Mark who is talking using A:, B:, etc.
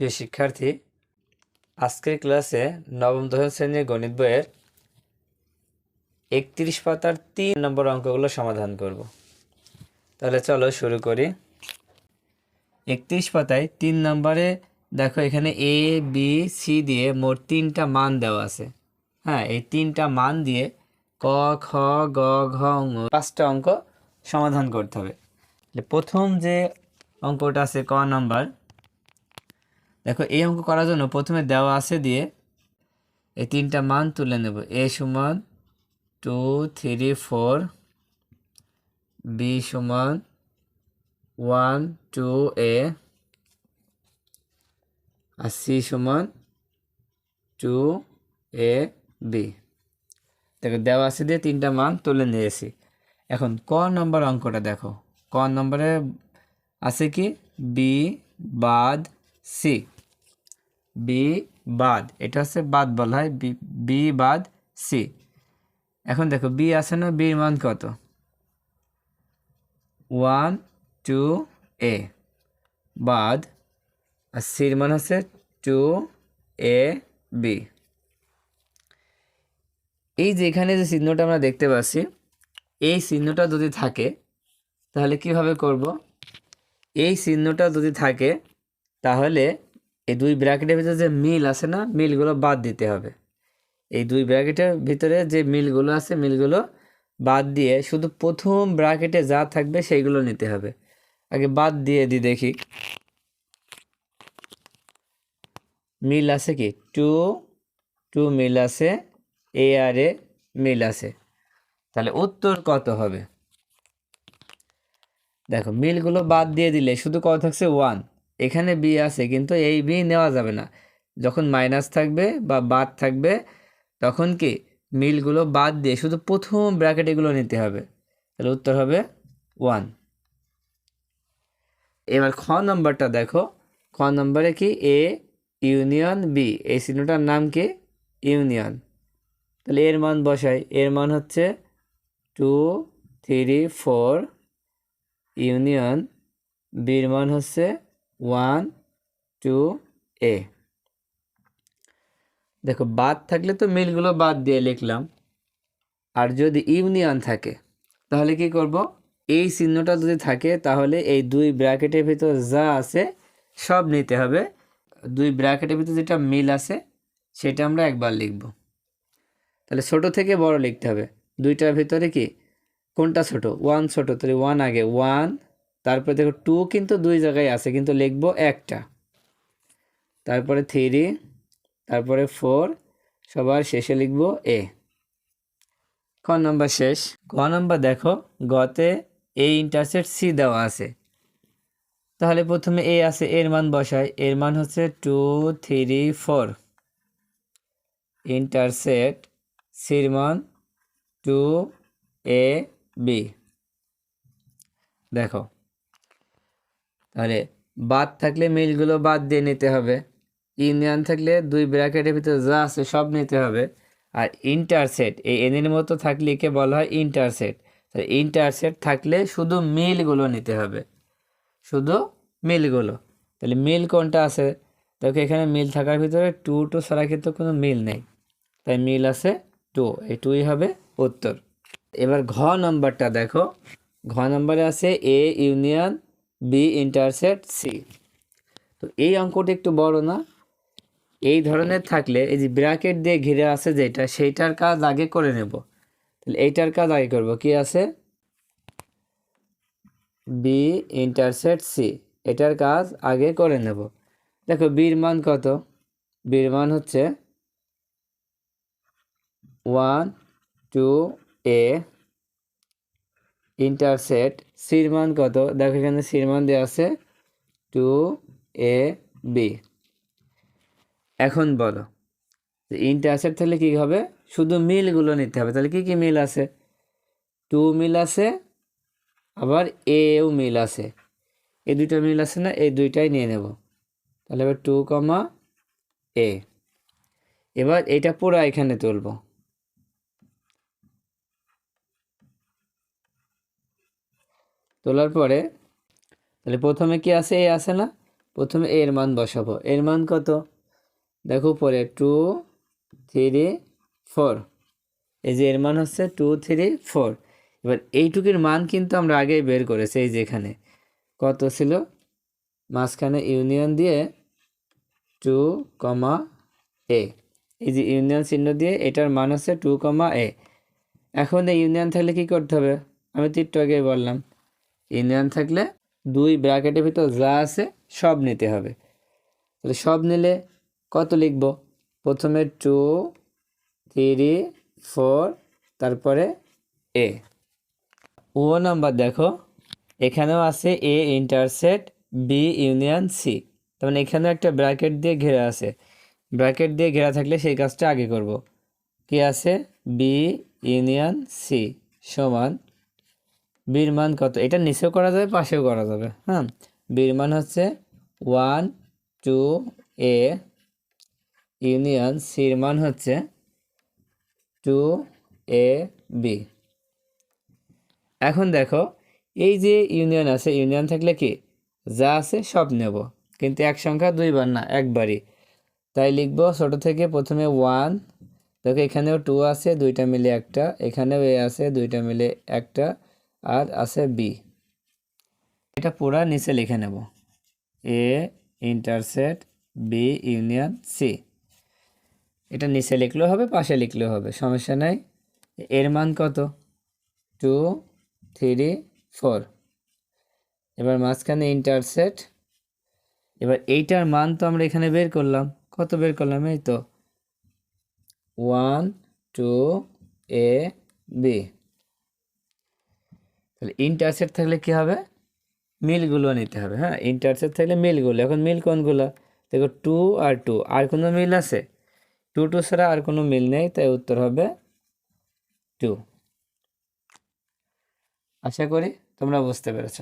A: প্রিয় শিক্ষার্থী, আজকের ক্লাসে নবম দশম শ্রেণির গণিত বইয়ের একত্রিশ পাতার তিন নম্বর অঙ্কগুলো সমাধান করব। তাহলে চলো শুরু করি। একত্রিশ পাতায় তিন নম্বরে দেখো এখানে এ বি সি দিয়ে মোট তিনটা মান দেওয়া আছে। হ্যাঁ এই তিনটা মান দিয়ে ক, খ, গ, ঘ পাঁচটা অঙ্ক সমাধান করতে হবে। প্রথম যে অঙ্কটা আছে ক নাম্বার দেখো, এই অঙ্ক করার জন্য প্রথমে দেওয়া আছে দিয়ে এই তিনটা মান তুলে নেব। এ সমান টু, থ্রি, ফোর, বি সমান ওয়ান, টু, এ, আর সি সমান টু, এ, বি। দেখো, দেওয়া আছে দিয়ে তিনটা মান তুলে নিয়েছি। এখন ক নম্বর অঙ্কটা দেখো। ক নম্বরে আছে কি? বি, বাদ, সি। বি বাদ, এটা হচ্ছে বাদ বলা, হয় বি বাদ সি। এখন দেখো, বি আছে না, বির মান কত? One, two, A. বাদ, আর সির মান হচ্ছে টু, এ, বি। এই যে এখানে যে চিহ্নটা আমরা দেখতে পাচ্ছি, এই চিহ্নটা যদি থাকে, তাহলে কীভাবে করব? এই চিহ্নটা যদি থাকে, তাহলে এই দুই ব্র্যাকেটের ভিতরে যে মিল আছে না, মিলগুলো বাদ দিতে হবে। এই দুই ব্র্যাকেটের ভিতরে যে মিলগুলো আছে, মিলগুলো বাদ দিয়ে শুধু প্রথম ব্র্যাকেটে যা থাকবে সেইগুলো নিতে হবে। আগে বাদ দিয়ে দিই দেখি। মিল আছে কি? টু টু মিল আছে এ আর এ মিল আছে। তাহলে উত্তর কত হবে? দেখো, মিলগুলো বাদ দিয়ে দিলে শুধু কত থাকছে? ওয়ান এখানে বি আছে, কিন্তু এই বি নেওয়া যাবে না। যখন মাইনাস থাকবে বা বাদ থাকবে, তখন কি মিলগুলো বাদ দিয়ে শুধু প্রথম ব্র্যাকেট এগুলো নিতে হবে। তাহলে উত্তর হবে ওয়ান এবার খ নম্বরটা দেখো। খ নম্বরে কি? এ ইউনিয়ন বি এই চিহ্নটার নাম কি? ইউনিয়ন তাহলে এর মান বসাই। এর মান হচ্ছে টু থ্রি ফোর ইউনিয়ন বির মান হচ্ছে ওয়ান, টু, এ। দেখো, বাদ থাকলে তো মিলগুলো বাদ দিয়ে লিখলাম। আর যদি ইউনিয়ন থাকে, তাহলে কি করব? এই চিহ্নটা যদি থাকে, তাহলে এই দুই ব্র্যাকেটের ভিতর যা আছে, সব নিতে হবে। দুই ব্র্যাকেটের ভিতর যেটা মিল আছে, সেটা আমরা একবার লিখব। তাহলে ছোট থেকে বড় লিখতে হবে। দুইটার ভিতরে কি? কোনটা ছোট? ওয়ান ছোট, তাহলে ওয়ান আগে, ওয়ান তারপরে দেখো টু কিন্তু দুই জায়গায় আছে, কিন্তু লিখব একটা। তারপরে থ্রি তারপরে ফোর সবার শেষে লিখব এ ক নম্বর শেষ? গ নম্বর দেখো গতে এ ইন্টারসেট সি দেওয়া আছে। তাহলে প্রথমে এ আছে, এর মান বসায় এর মান হচ্ছে টু থ্রি ফোর ইন্টারসেট সির মান টু এ বি দেখো তাহলে বাদ থাকলে মিলগুলো বাদ দিয়ে নিতে হবে। ইউনিয়ন থাকলে দুই ব্র্যাকেটের ভিতরে যা আছে সব নিতে হবে। আর ইন্টারসেট এই এনের মতো থাকলে একে বলা হয় ইন্টারসেট তাহলে ইন্টারসেট থাকলে শুধু মিলগুলো নিতে হবে। শুধু মিলগুলো তাহলে মিল কোনটা আছে? দেখো এখানে মিল থাকার ভিতরে টু টু ছাড়া কিন্তু কোনো মিল নেই। তাই মিল আছে টু এই টুই হবে উত্তর। এবার ঘ নম্বরটা দেখো। ঘ নম্বরে আছে A union B intersect C তো এই অঙ্কটা একটু বড় না? এই ধরনের থাকলে এই যে ব্র্যাকেট দিয়ে ঘিরে আছে যেটা, সেইটার কাজ আগে করে নেব। তাহলে এইটার কাজ আগে করব। কি আছে? বি ইন্টারসেট সি এটার কাজ আগে করে নেব। দেখো বির মান কত? বির মান হচ্ছে ওয়ান টু এ ইন্টারসেট সির মান কত? দেখো এখানে সির মান দেওয়া আছে টু এ বি। এখন বলো ইন্টারসেট তাহলে কী হবে? শুধু মিলগুলো নিতে হবে, তাহলে কী কী মিল আছে? টু মিল আছে, আবার এও মিল আছে। এই দুইটা মিল আছে না, এই দুইটাই নিয়ে নেব। তাহলে এবার টু কমা এ। এবার এটা পুরো এখানে তুলব। তোলার পরে, তাহলে প্রথমে কি আছে? এ আছে না? প্রথমে এর মান বসাবো। এর মান কত? দেখো পরে টু থ্রি ফোর এই যে এর মান হচ্ছে টু থ্রি ফোর এবার এইটুকুর মান কিন্তু আমরা আগেই বের করেছি, এই যেখানে কত ছিল? মাঝখানে ইউনিয়ন দিয়ে টু কমা এ এই যে ইউনিয়ন চিহ্ন দিয়ে এটার মান হচ্ছে টু কমা এ এখন এই ইউনিয়ন থাকলে কি করতে হবে? আমি তো একটু আগে বললাম। ইউনিয়ন থাকলে দুই ব্র্যাকেটের ভিতর যা আছে সব নিতে হবে। তাহলে সব নিলে কত লিখব? প্রথমে টু থ্রি ফোর তারপরে এ ও নাম্বার দেখো, এখানেও আছে A intersect B union C তার মানে এখানেও একটা ব্র্যাকেট দিয়ে ঘেরা আছে। ব্র্যাকেট দিয়ে ঘেরা থাকলে সেই কাজটা আগে করব। কি আছে? বি ইউনিয়ন সি সমান বির মান কত? এটা নিচেও করা যাবে, পাশেও করা যাবে। হ্যাঁ? বির মান হচ্ছে ওয়ান টু এ ইউনিয়ন সির মান হচ্ছে টু এ বি এখন দেখো, এই যে ইউনিয়ন আছে, ইউনিয়ন থাকলে কি? যা আছে সব নেব। কিন্তু এক সংখ্যা দুইবার না, একবারই। তাই লিখব ছোট থেকে প্রথমে ওয়ান দেখো এখানেও টু আছে, দুইটা মিলে একটা, এখানেও এ আছে, দুইটা মিলে একটা আর আছে বি এটা পুরা নিচে লিখে নেব। A intersect B union C এটা নিচে লিখলেও হবে, পাশে লিখলেও হবে, সমস্যা নাই। এর মান কত? টু থ্রি ফোর এবার মাঝখানে ইন্টারসেট এবার এইটার মান তো আমরা এখানে বের করলাম। কত বের করলাম? এই তো। ওয়ান টু এ বি তাহলে ইন্টারসেট থাকলে কি হবে? মিলগুলো নিতে হবে হ্যাঁ? ইন্টারসেট থাকলে মিলগুলো। এখন মিল কোনগুলো? দেখো টু আর টু আর কোনো মিল আছে? টু টু ছাড়া আর কোনো মিল নেই, তাই উত্তর হবে টু আশা করি তোমরা বুঝতে পেরেছ।